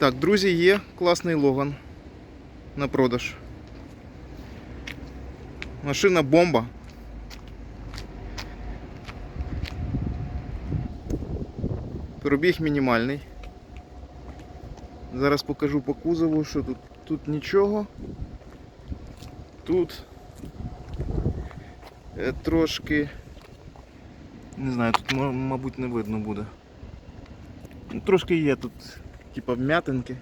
Так, друзі, є класний логан на продаж. Машина бомба. Пробіг мінімальний. Зараз покажу по кузову, що тут. Тут нічого. Тут е, трошки. Не знаю, тут мабуть не видно буде. Трошки є тут, типа вмятинки.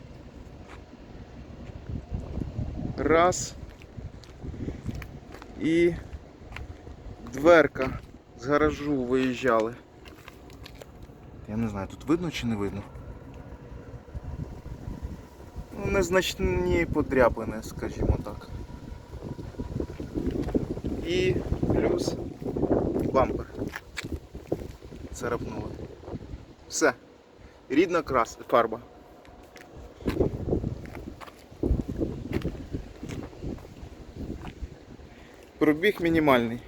Раз. І дверка з гаражу виїжджали. Я не знаю, тут видно чи не видно. Ну, незначні подряпини, скажімо так. І плюс бампер. Царапнули. Все. Рідна крас... фарба. Пробіг мінімальний.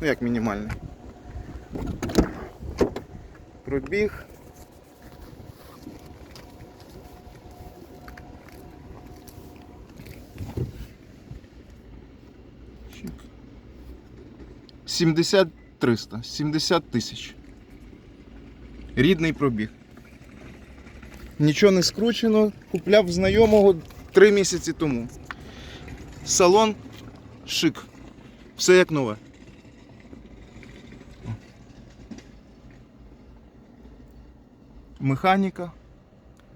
Ну як мінімальний? Пробіг. 70 300, 70 тисяч. Рідний пробіг. Нічого не скручено, купляв знайомого 3 місяці тому. Салон шик. Все як нове. Механіка.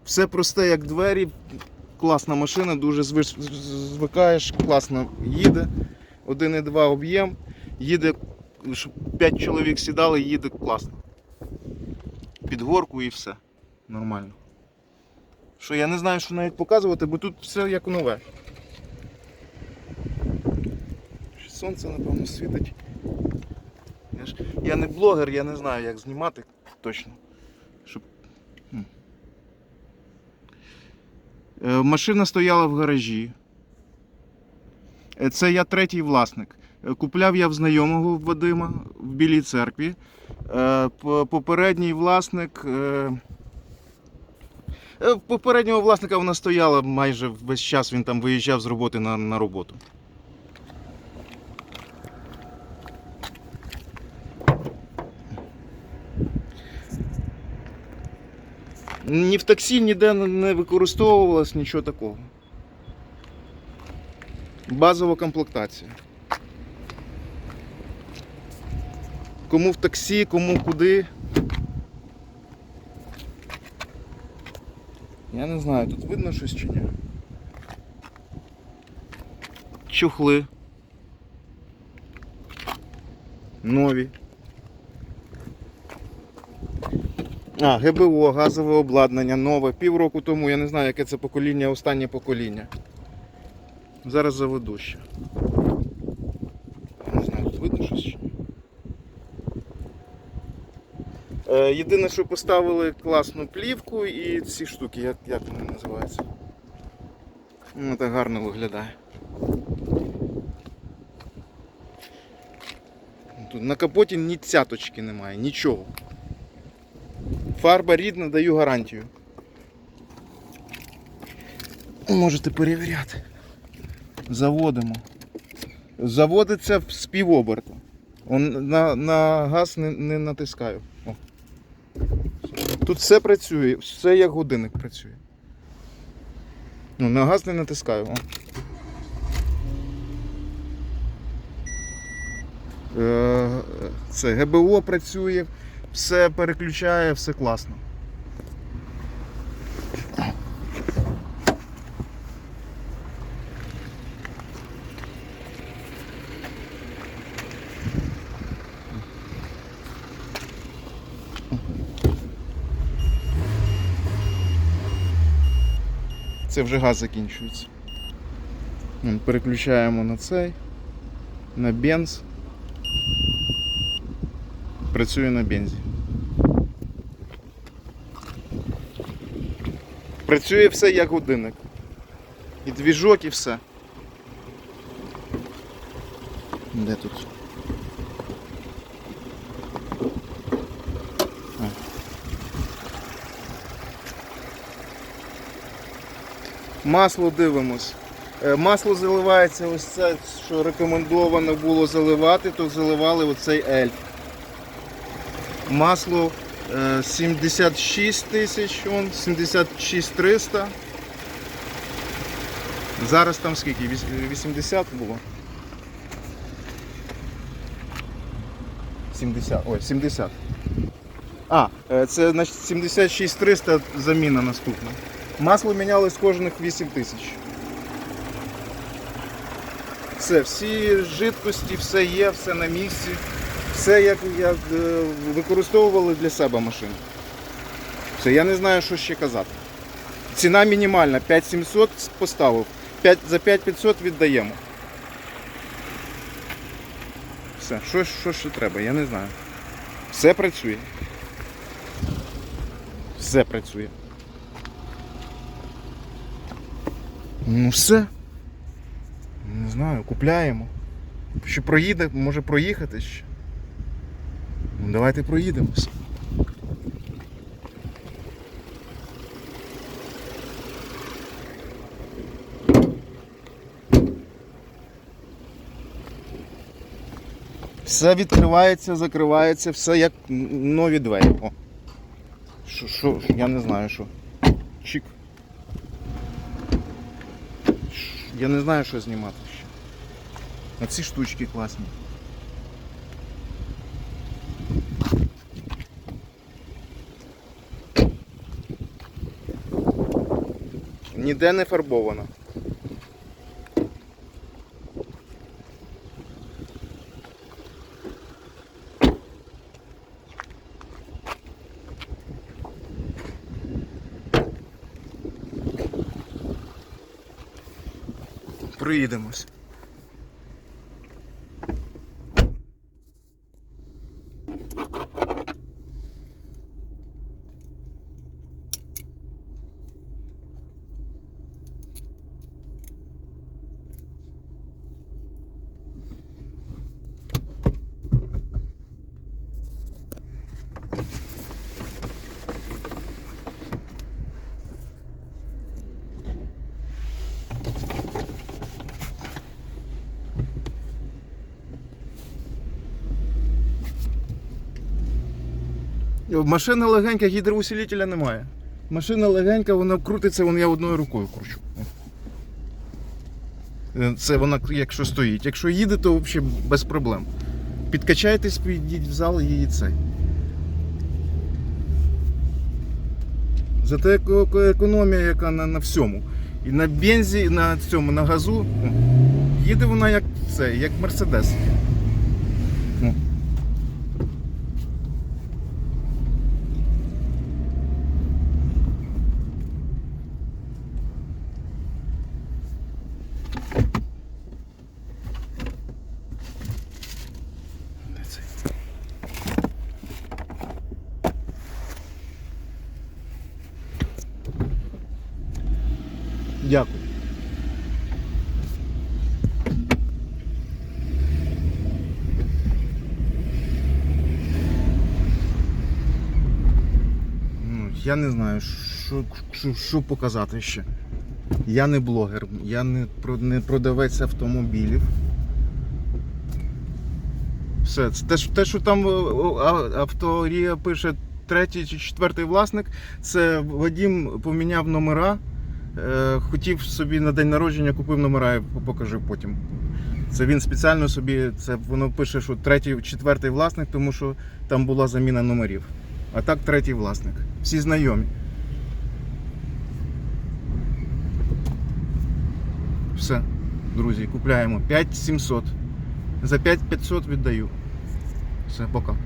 Все просте, як двері. Класна машина, дуже звикаєш, класно їде. 1,2 об'єм. Їде, щоб 5 чоловік сідали, їде класно. Під горку і все. Нормально. Що я не знаю, що навіть показувати, бо тут все як нове. Сонце, напевно, світить. Я, ж, я не блогер, я не знаю, як знімати точно. Щоб... Е, Машина стояла в гаражі. Е, Це я третій власник. Е, Купляв я в знайомого Вадима в Білій церкві. Попередній власник. Попереднього власника вона стояла майже весь час, він там виїжджав з роботи на, на роботу. Ні в таксі ніде не- використовувалось нічого такого. Базова комплектація. Кому в таксі, кому куди. Я не знаю, тут видно щось чи ні. Чухли. Нові. А, ГБО, газове обладнання, нове. Півроку тому, я не знаю, яке це покоління, останнє покоління. Зараз заведу ще. Я не знаю, тут видно щось ні. Е, єдине, що поставили класну плівку і ці штуки, як, як вони називаються. Ну, так гарно виглядає. Тут на капоті ні цяточки немає, нічого. Фарба рідна, даю гарантію. Можете перевіряти. Заводимо. Заводиться з півоберта. Он на, на газ не, не натискаю. О. Тут все працює, все як годинник працює. Ну, на газ не натискаю. О. Е, Це ГБО працює, все переключає, все класно. Це вже газ закінчується. Переключаємо на цей, на бенз. Працює на бензі. Працює все як годинник. І двіжок, і все. Де тут? Масло дивимось. Е, Масло заливається ось це, що рекомендовано було заливати, то заливали оцей ельф. Масло е, 76 тисяч, он, 76 300. Зараз там скільки? 80 було? 70, ой, 70. А, е, це значить 76 300 заміна наступна. Масло мінялось кожних 8 тисяч. Все, всі жидкості, все є, все на місці. Все як, як е, використовували для себе машину. Все, я не знаю, що ще казати. Ціна мінімальна, 5700 поставив. 5, за 5500 віддаємо. Все, що, що ще треба, я не знаю. Все працює. Все працює. Ну все. Не знаю, купляємо. Що проїде, може проїхати ще. Ну, давайте проїдемось. Все відкривається, закривається, все як нові двері. О. Що, що, я не знаю, що. Чик. Я не знаю, що знімати ще. А ці штучки класні. Ніде не фарбовано. Приїдемось. Машина легенька, гідроусилителя немає. Машина легенька, вона крутиться, вон я одною рукою кручу. Е, Це вона, якщо стоїть. Якщо їде, то взагалі без проблем. Підкачайтесь, підіть в зал і цей. Зате еко- еко- економія, яка на, на всьому. І на бензі, і на цьому, на газу. Їде вона як це, як Мерседес. О. Де цей? Дякую. Ну, я не знаю, що, що, що показати ще. Я не блогер, я не, не продавець автомобілів. Все, те, те, що там авторія пише третій чи четвертий власник, це Вадім поміняв номера. Е, хотів собі на день народження купив номера, я покажу потім. Це він спеціально собі, це воно пише, що третій, четвертий власник, тому що там була заміна номерів. А так третій власник. Всі знайомі. Все, друзі, купляємо 5700. За 5500 віддаю. Все, пока.